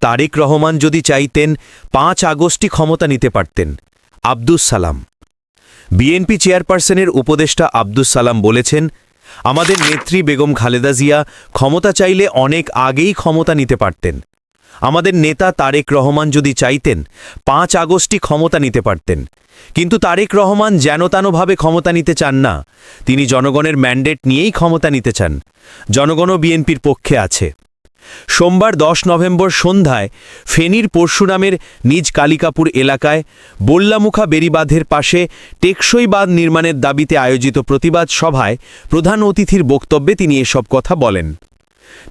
তারেক রহমান যদি চাইতেন, পাঁচ আগস্টই ক্ষমতা নিতে পারতেন। আব্দুস সালাম। বিএনপি চেয়ারপারসনের উপদেষ্টা আব্দুস সালাম বলেছেন, আমাদের নেত্রী বেগম খালেদা জিয়া ক্ষমতা চাইলে অনেক আগেই ক্ষমতা নিতে পারতেন। আমাদের নেতা তারেক রহমান যদি চাইতেন, পাঁচ আগস্টই ক্ষমতা নিতে পারতেন। কিন্তু তারেক রহমান যেনতানোভাবে ক্ষমতা নিতে চান না, তিনি জনগণের ম্যান্ডেট নিয়েই ক্ষমতা নিতে চান। জনগণও বিএনপির পক্ষে আছে। সোমবার দশ নভেম্বর সন্ধ্যায় ফেনীর পরশুরামের নিজ কালিকাপুর এলাকায় বল্লামুখা বেরিবাঁধের পাশে টেকসই বাঁধ নির্মাণের দাবিতে আয়োজিত প্রতিবাদ সভায় প্রধান অতিথির বক্তব্যে তিনি এসব কথা বলেন।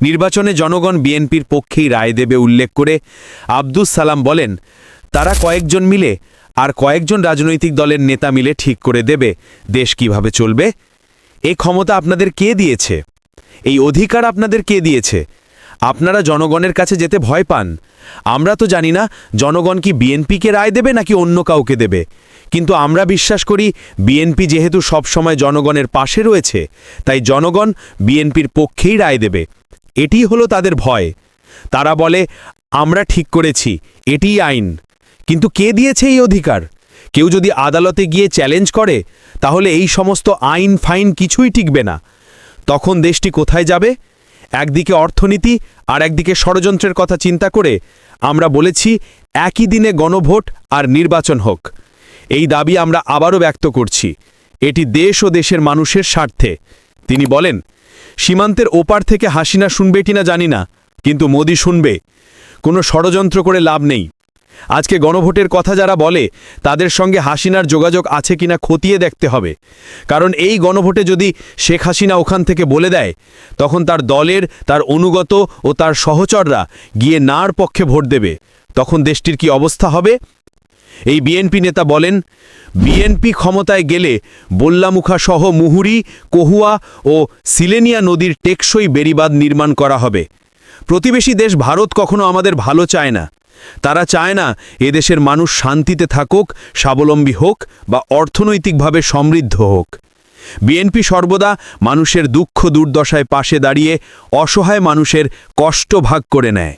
নির্বাচনে জনগণ বিএনপির পক্ষেই রায় দেবে উল্লেখ করে আব্দুস সালাম বলেন, তারা কয়েকজন মিলে আর কয়েকজন রাজনৈতিক দলের নেতা মিলে ঠিক করে দেবে। দেশ কীভাবে চলবে? এ ক্ষমতা আপনাদের কে দিয়েছে? এই অধিকার আপনাদের কে দিয়েছে? আপনারা জনগণের কাছে যেতে ভয় পান। আমরা তো জানি না জনগণ কি বিএনপিকে রায় দেবে নাকি অন্য কাউকে দেবে। কিন্তু আমরা বিশ্বাস করি বিএনপি যেহেতু সবসময় জনগণের পাশে রয়েছে, তাই জনগণ বিএনপির পক্ষেই রায় দেবে। এটিই হলো তাদের ভয়। তারা বলে, আমরা ঠিক করেছি, এটিই আইন। কিন্তু কে দিয়েছে এই অধিকার? কেউ যদি আদালতে গিয়ে চ্যালেঞ্জ করে, তাহলে এই সমস্ত আইন ফাইন কিছুই টিকবে না। তখন দেশটি কোথায় যাবে? একদিকে অর্থনীতি আর একদিকে ষড়যন্ত্রের কথা চিন্তা করে আমরা বলেছি, একই দিনে গণভোট আর নির্বাচন হোক। এই দাবি আমরা আবারও ব্যক্ত করছি। এটি দেশ ও দেশের মানুষের স্বার্থে। তিনি বলেন, সীমান্তের ওপার থেকে হাসিনা শুনবে কিনা জানি না, কিন্তু মোদি শুনবে। কোনো ষড়যন্ত্র করে লাভ নেই। আজকে গণভোটের কথা যারা বলে, তাদের সঙ্গে হাসিনার যোগাযোগ আছে কিনা খতিয়ে দেখতে হবে। কারণ এই গণভোটে যদি শেখ হাসিনা ওখান থেকে বলে দেয়, তখন তার দলের, তার অনুগত ও তার সহচররা গিয়ে নার পক্ষে ভোট দেবে। তখন দেশটির কি অবস্থা হবে? এই বিএনপি নেতা বলেন, বিএনপি ক্ষমতায় গেলে বল্লামুখা সহ মুহুরি, কহুয়া ও সিলেনিয়া নদীর টেকসই বেরিবাদ নির্মাণ করা হবে। প্রতিবেশী দেশ ভারত কখনো আমাদের ভালো চায় না। তারা চায় না এদেশের মানুষ শান্তিতে থাকুক, স্বাবলম্বী হোক বা অর্থনৈতিকভাবে সমৃদ্ধ হোক। বিএনপি সর্বদা মানুষের দুঃখ দুর্দশায় পাশে দাঁড়িয়ে অসহায় মানুষের কষ্ট ভাগ করে নেয়।